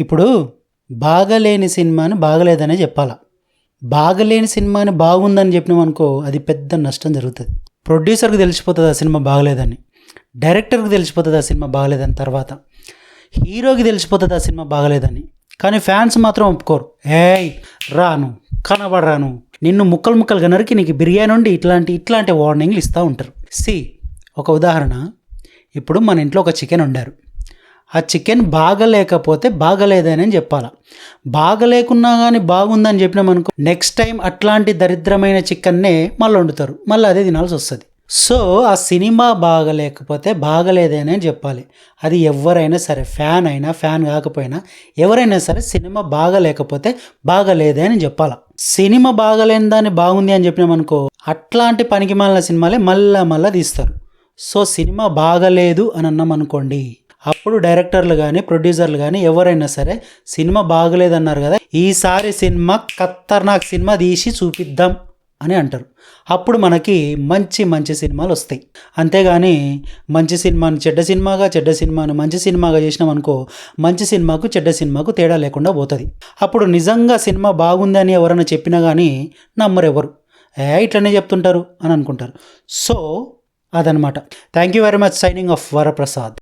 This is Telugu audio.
ఇప్పుడు బాగలేని సినిమాని బాగలేదనే చెప్పాలా? బాగలేని సినిమాని బాగుందని చెప్పినాం అనుకో అది పెద్ద నష్టం జరుగుతుంది. ప్రొడ్యూసర్కి తెలిసిపోతుంది ఆ సినిమా బాగలేదని డైరెక్టర్కి తెలిసిపోతుంది ఆ సినిమా బాగలేదని తర్వాత హీరోకి తెలిసిపోతుంది ఆ సినిమా బాగలేదని. కానీ ఫ్యాన్స్ మాత్రం ఒప్పుకోరు. ఏయ్ రాను కనబడరాను నిన్ను ముక్కలు ముక్కలుగా నరికి నీకు బిర్యానీ ఉండి ఇట్లాంటి ఇట్లాంటి వార్నింగ్లు ఇస్తూ ఉంటారు. సి ఒక ఉదాహరణ. ఇప్పుడు మన ఇంట్లో ఒక చికెన్ వండారు. ఆ చికెన్ బాగలేకపోతే బాగలేదని చెప్పాలా. బాగలేకున్నా కానీ బాగుందని చెప్పినామనుకో నెక్స్ట్ టైం అట్లాంటి దరిద్రమైన చికెన్నే మళ్ళీ వండుతారు. మళ్ళీ అదే తినాల్సి వస్తుంది. సో ఆ సినిమా బాగలేకపోతే బాగలేదని చెప్పాలి. అది ఎవరైనా సరే ఫ్యాన్ అయినా ఫ్యాన్ కాకపోయినా ఎవరైనా సరే సినిమా బాగలేకపోతే బాగలేదే అని చెప్పాలి. సినిమా బాగలేని దాన్ని బాగుంది అని చెప్పినామనుకో అట్లాంటి పనికి మాలిన సినిమాలే మళ్ళా మళ్ళా తీస్తారు. సో సినిమా బాగలేదు అని అన్నాం అనుకోండి అప్పుడు డైరెక్టర్లు కానీ ప్రొడ్యూసర్లు కానీ ఎవరైనా సరే సినిమా బాగలేదన్నారు కదా ఈసారి సినిమా ఖతర్నాక్ సినిమా తీసి చూపిద్దాం అని అంటారు. అప్పుడు మనకి మంచి మంచి సినిమాలు వస్తాయి. అంతేగాని మంచి సినిమాను చెడ్డ సినిమాగా చెడ్డ సినిమాను మంచి సినిమాగా చేసినాం అనుకో మంచి సినిమాకు చెడ్డ సినిమాకు తేడా లేకుండా పోతుంది. అప్పుడు నిజంగా సినిమా బాగుందని ఎవరైనా చెప్పినా కానీ నమ్మరు ఎవరు ఏ ఇట్లనే చెప్తుంటారు అని అనుకుంటారు. సో అదనమాట. Thank you very much signing off Varaprasad.